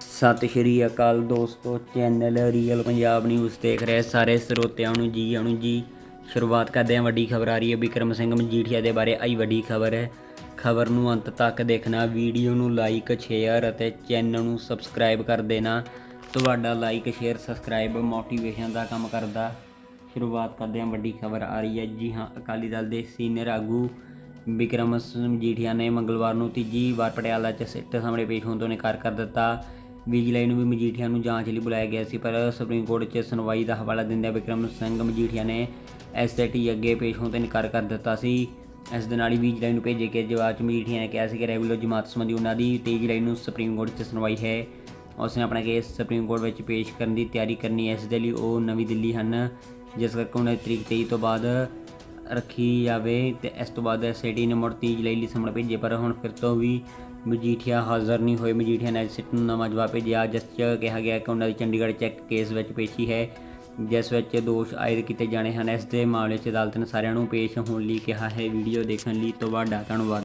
ਸਤਿ ਸ਼੍ਰੀ ਅਕਾਲ ਦੋਸਤੋ channel real Punjab news ਦੇਖ ਰਹੇ ਸਾਰੇ ਸਰੋਤਿਆਂ ਨੂੰ ਜੀ ਆਣੂ ਜੀ। ਸ਼ੁਰੂਆਤ ਕਰਦੇ ਹਾਂ ਵੱਡੀ ਖਬਰ ਆ ਰਹੀ ਹੈ, ਵਿਕਰਮ ਸਿੰਘ ਮਜੀਠੀਆ ਦੇ ਬਾਰੇ, ਆਈ ਵੱਡੀ ਖਬਰ ਹੈ। ਖਬਰ ਨੂੰ ਅੰਤ ਤੱਕ ਦੇਖਣਾ, ਵੀਡੀਓ ਨੂੰ ਲਾਈਕ ਸ਼ੇਅਰ ਅਤੇ ਚੈਨਲ ਨੂੰ ਸਬਸਕ੍ਰਾਈਬ ਕਰ ਦੇਣਾ। ਤੁਹਾਡਾ ਲਾਈਕ ਸ਼ੇਅਰ ਸਬਸਕ੍ਰਾਈਬ ਮੋਟੀਵੇਸ਼ਨ ਦਾ ਕੰਮ ਕਰਦਾ। ਸ਼ੁਰੂਆਤ ਕਰਦੇ ਹਾਂ ਵੱਡੀ ਖਬਰ ਆ ਰਹੀ ਹੈ, ਜੀ ਹਾਂ, ਅਕਾਲੀ ਦਲ ਦੇ ਸੀਨੀਅਰ ਆਗੂ ਵਿਕਰਮ ਸਿੰਘ ਮਜੀਠੀਆ ਨੇ ਮੰਗਲਵਾਰ ਨੂੰ ਤੀਜੀ ਵਾਰ ਪਟਿਆਲਾ 'ਚ ਸਿੱਟ ਸਾਹਮਣੇ ਪੇਸ਼ ਹੋਣ ਤੋਂ ਇਨਕਾਰ ਕਰ ਦਿੱਤਾ। ਵਿਜੀਲਾਈ ਨੂੰ ਵੀ ਮਜੀਠੀਆ ਨੂੰ ਜਾਂਚ ਲਈ ਬੁਲਾਇਆ ਗਿਆ ਸੀ, ਪਰ ਸੁਪਰੀਮ ਕੋਰਟ 'ਚ ਸੁਣਵਾਈ ਦਾ ਹਵਾਲਾ ਦਿੰਦਿਆਂ ਵਿਕਰਮ ਸਿੰਘ ਮਜੀਠੀਆ ਨੇ ਐਸਆਈਟੀ ਅੱਗੇ ਪੇਸ਼ ਹੋਣ ਤੋਂ ਇਨਕਾਰ ਕਰ ਦਿੱਤਾ ਸੀ। ਇਸ ਦੇ ਨਾਲ ਹੀ ਵਿਜੀਲਾਈ ਨੂੰ ਭੇਜੇ ਗਏ ਜਵਾਬ 'ਚ ਮਜੀਠੀਆ ਨੇ ਕਿਹਾ ਸੀ ਕਿ ਰੈਗੂਲਰ ਜਮਾਤ ਸੰਬੰਧੀ ਉਹਨਾਂ ਦੀ 23 ਜੁਲਾਈ ਨੂੰ ਸੁਪਰੀਮ ਕੋਰਟ 'ਚ ਸੁਣਵਾਈ ਹੈ। ਉਸਨੇ ਆਪਣਾ ਕੇਸ ਸੁਪਰੀਮ ਕੋਰਟ ਵਿੱਚ ਪੇਸ਼ ਕਰਨ ਦੀ ਤਿਆਰੀ ਕਰਨੀ ਹੈ, ਇਸ ਦੇ ਲਈ ਉਹ ਨਵੀਂ ਦਿੱਲੀ ਹਨ, ਜਿਸ ਕਰਕੇ ਉਹਨਾਂ ਦੀ ਤਰੀਕ 23 ਤੋਂ ਬਾਅਦ ਰੱਖੀ ਜਾਵੇ ਤੇ ਇਸ ਤੋਂ ਬਾਅਦ ਐਸਆਈਟੀ ਨੇ ਮੁੜ 30 ਜੁਲਾਈ ਲਈ ਸਮਣ ਭੇਜੇ, ਪਰ ਹੁਣ ਫਿਰ ਤੋਂ ਵੀ ਮਜੀਠੀਆ ਹਾਜ਼ਰ ਨਹੀਂ ਹੋਏ। ਮਜੀਠੀਆ ਨੇ ਸਿੱਟ ਨੂੰ ਨਵਾਂ ਜਵਾਬ ਭੇਜਿਆ। ਜਿਸ 'ਚ ਕਿਹਾ ਗਿਆ ਕਿ ਉਹਨਾਂ ਦੀ ਚੰਡੀਗੜ੍ਹ ਚੈੱਕ ਕੇਸ ਵਿੱਚ ਪੇਸ਼ੀ ਹੈ, ਜਿਸ ਵਿੱਚ ਦੋਸ਼ ਆਇਦ ਕੀਤੇ ਜਾਣੇ ਹਨ। ਇਸ ਦੇ ਮਾਮਲੇ 'ਚ ਅਦਾਲਤ ਨੇ ਸਾਰਿਆਂ ਨੂੰ ਪੇਸ਼ ਹੋਣ ਲਈ ਕਿਹਾ ਹੈ। ਵੀਡੀਓ ਦੇਖਣ ਲਈ ਤੁਹਾਡਾ ਧੰਨਵਾਦ।